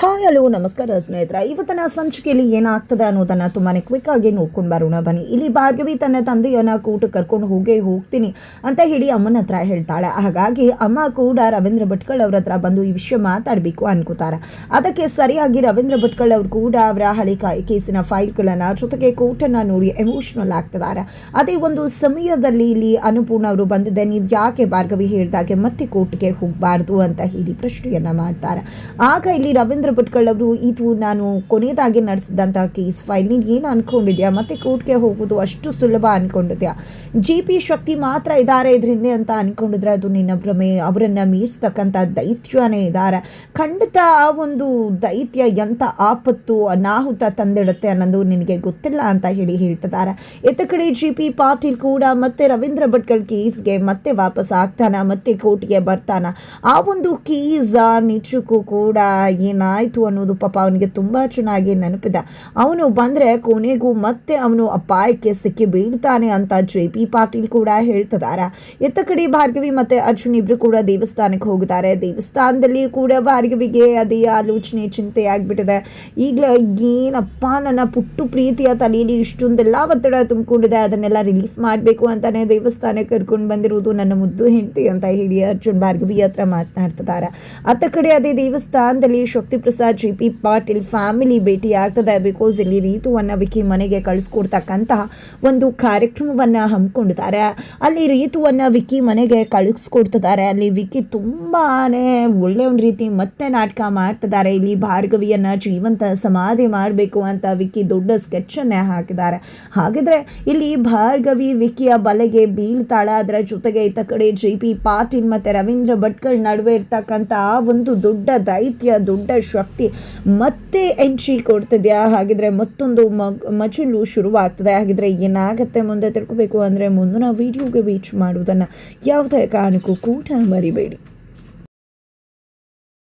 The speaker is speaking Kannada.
ಹಾಯ್ ಹಲೋ, ನಮಸ್ಕಾರ ಸ್ನೇಹಿತರ. ಇವತ್ತಿನ ಸಂಚಿಕೆಯಲ್ಲಿ ಏನಾಗ್ತದೆ ಅನ್ನೋದನ್ನ ತುಂಬಾನೇ ಕ್ವಿಕ್ ಆಗಿ ನೋಡ್ಕೊಂಡು ಬರೋಣ ಬನ್ನಿ. ಇಲ್ಲಿ ಭಾರ್ಗವಿ ತನ್ನ ತಂದೆಯನ್ನ ಕೂಟ ಕರ್ಕೊಂಡು ಹೋಗೇ ಹೋಗ್ತೀನಿ ಅಂತ ಹೇಳಿ ಅಮ್ಮನ ಹತ್ರ ಹೇಳ್ತಾಳೆ. ಹಾಗಾಗಿ ಅಮ್ಮ ಕೂಡ ರವೀಂದ್ರ ಭಟ್ಕಳ್ ಅವ್ರ ಹತ್ರ ಬಂದು ಈ ವಿಷಯ ಮಾತಾಡಬೇಕು ಅನ್ಕೋತಾರೆ. ಅದಕ್ಕೆ ಸರಿಯಾಗಿ ರವೀಂದ್ರ ಭಟ್ಕಳ್ ಅವರು ಕೂಡ ಅವರ ಹಳೆ ಕೇಸಿನ ಫೈಲ್ಗಳನ್ನ ಜೊತೆಗೆ ಕೋರ್ಟನ್ನ ನೋಡಿ ಎಮೋಷನಲ್ ಆಗ್ತಿದ್ದಾರೆ. ಅದೇ ಒಂದು ಸಮಯದಲ್ಲಿ ಇಲ್ಲಿ ಅನ್ನಪೂರ್ಣ ಅವರು ಬಂದಿದ್ದೆ. ನೀವು ಯಾಕೆ ಭಾರ್ಗವಿ ಹೇಳಿದಾಗೆ ಮತ್ತೆ ಕೋರ್ಟ್ಗೆ ಹೋಗಬಾರ್ದು ಅಂತ ಹೇಳಿ ಪ್ರಶ್ನೆಯನ್ನ ಮಾಡ್ತಾರೆ. ಆಗ ಇಲ್ಲಿ ರವೀಂದ್ರ ಭಟ್ಕಳ್ ಅವರು ಇದು ನಾನು ಕೊನೆಯದಾಗಿ ನಡೆಸಿದಂಥ ಕೇಸ್ ಫೈಲ್ ನೀನು ಏನು ಅಂದ್ಕೊಂಡಿದ್ಯಾ ಮತ್ತೆ ಕೋರ್ಟ್ಗೆ ಹೋಗೋದು ಅಷ್ಟು ಸುಲಭ ಅಂದ್ಕೊಂಡಿದ್ಯಾ ಜಿ ಪಿ ಶಕ್ತಿ ಮಾತ್ರ ಇದ್ದಾರೆ ಇದರಿಂದ ಅಂತ ಅಂದ್ಕೊಂಡಿದ್ರೆ ಅದು ನಿನ್ನ ಭ್ರಮೆ. ಅವರನ್ನು ಮೀರಿಸ್ತಕ್ಕಂಥ ದೈತ್ಯನೇ ಇದ್ದಾರೆ ಖಂಡಿತ ಆ ಒಂದು ದೈತ್ಯ ಎಂಥ ಆಪತ್ತು, ಅನಾಹುತ ತಂದಿಡುತ್ತೆ ಅನ್ನೋದು ನಿನಗೆ ಗೊತ್ತಿಲ್ಲ ಅಂತ ಹೇಳಿ ಹೇಳ್ತಿದ್ದಾರೆ. ಎತ್ತ ಕಡೆ ಜಿ ಪಿ ಪಾಟೀಲ್ ಕೂಡ ಮತ್ತೆ ರವೀಂದ್ರ ಭಟ್ಕಳ್ ಕೇಸ್ಗೆ ಮತ್ತೆ ವಾಪಸ್ ಆಗ್ತಾನ, ಮತ್ತೆ ಕೋರ್ಟ್ಗೆ ಬರ್ತಾನ. ಆ ಒಂದು ಕೇಸ್ ನಿಜಕ್ಕೂ ಕೂಡ ಏನಾಯ್ತು ಅನ್ನೋದು ಪಾಪ ಅವನಿಗೆ ತುಂಬ ಚೆನ್ನಾಗಿ ನೆನಪಿದೆ. ಅವನು ಬಂದರೆ ಕೊನೆಗೂ ಮತ್ತೆ ಅವನು ಅಪಾಯಕ್ಕೆ ಸಿಕ್ಕಿ ಬೀಳ್ತಾನೆ ಅಂತ ಜೆ ಪಿ ಪಾಟೀಲ್ ಕೂಡ ಹೇಳ್ತದಾರ ಎತ್ತ ಕಡೆ ಭಾರ್ಗವಿ ಮತ್ತೆ ಅರ್ಜುನ್ ಇಬ್ಬರು ಕೂಡ ದೇವಸ್ಥಾನಕ್ಕೆ ಹೋಗಿದ್ದಾರೆ. ದೇವಸ್ಥಾನದಲ್ಲಿ ಕೂಡ ಭಾರ್ಗವಿಗೆ ಅದೇ ಆಲೋಚನೆ, ಚಿಂತೆ ಆಗಿಬಿಟ್ಟಿದೆ. ಈಗಲೇ ಏನಪ್ಪ ನನ್ನ ಪುಟ್ಟು ಪ್ರೀತಿಯ ತಲೆಯಲ್ಲಿ ಇಷ್ಟೊಂದೆಲ್ಲ ಒತ್ತಡ ತುಂಬಿಕೊಂಡಿದೆ, ಅದನ್ನೆಲ್ಲ ರಿಲೀಫ್ ಮಾಡಬೇಕು ಅಂತಾನೆ ದೇವಸ್ಥಾನಕ್ಕೆ ಕರ್ಕೊಂಡು ಬಂದಿರುವುದು ನನ್ನ ಮುದ್ದು ಹೆಂಡತಿ ಅಂತ ಹೇಳಿ ಅರ್ಜುನ್ ಭಾರ್ಗವಿ ಹತ್ರ ಮಾತನಾಡ್ತಿದ್ದಾರೆ. ಅತ್ತ ಕಡೆ ಅದೇ ದೇವಸ್ಥಾನದಲ್ಲಿ Shakti Prasad G P Patil family ಭೇಟಿ ಆಗ್ತದೆ ಬಿಕಾಸ್ ಇಲ್ಲಿ ರೀತುವನ್ನು ವಿಕಿ ಮನೆಗೆ ಕಳಿಸ್ಕೊಡ್ತಕ್ಕಂತಹ ಒಂದು ಕಾರ್ಯಕ್ರಮವನ್ನು ಹಮ್ಮಿಕೊಂಡಿದ್ದಾರೆ. ಅಲ್ಲಿ ರೀತುವನ್ನು ವಿಕಿ ಮನೆಗೆ ಕಳಿಸ್ಕೊಡ್ತಿದ್ದಾರೆ. ಅಲ್ಲಿ ವಿಕಿ ತುಂಬಾ ಒಳ್ಳೆಯ ಒಂದು ರೀತಿ ಮತ್ತೆ ನಾಟಕ ಮಾಡ್ತಿದ್ದಾರೆ. ಇಲ್ಲಿ ಭಾರ್ಗವಿಯನ್ನು ಜೀವಂತ ಸಮಾಧಿ ಮಾಡಬೇಕು ಅಂತ ವಿಕಿ ದೊಡ್ಡ ಸ್ಕೆಚ್ಚನ್ನೇ ಹಾಕಿದ್ದಾರೆ. ಹಾಗಿದ್ರೆ ಇಲ್ಲಿ ಭಾರ್ಗವಿ ವಿಕಿಯ ಬಲೆಗೆ ಬೀಳ್ತಾಳ. ಅದರ ಜೊತೆಗೆ ಇತ್ತ ಕಡೆ ಜೆ ಪಿ ಪಾಟೀಲ್ ಮತ್ತು ರವೀಂದ್ರ ಭಟ್ಕಳ್ ನಡುವೆ ಇರ್ತಕ್ಕಂಥ ಆ ಒಂದು ದೊಡ್ಡ ದೈತ್ಯ, ದೊಡ್ಡ ಶಕ್ತಿ ಮತ್ತೆ ಎಂಟ್ರಿ ಕೊಡ್ತಿದ್ಯಾ? ಹಾಗಿದ್ರೆ ಮತ್ತೊಂದು ಮಜಲು ಶುರುವಾಗ್ತದೆ. ಹಾಗಿದ್ರೆ ಏನಾಗುತ್ತೆ ಮುಂದೆ ತಿಳ್ಕೊಬೇಕು ಅಂದರೆ ಮುಂದಿನ ವಿಡಿಯೋಗೆ ವೀಚ್ ಮಾಡುವುದನ್ನು ಯಾವುದೇ ಕಾರಣಕ್ಕೂ ಕೂಟ ಮರಿಬೇಡಿ.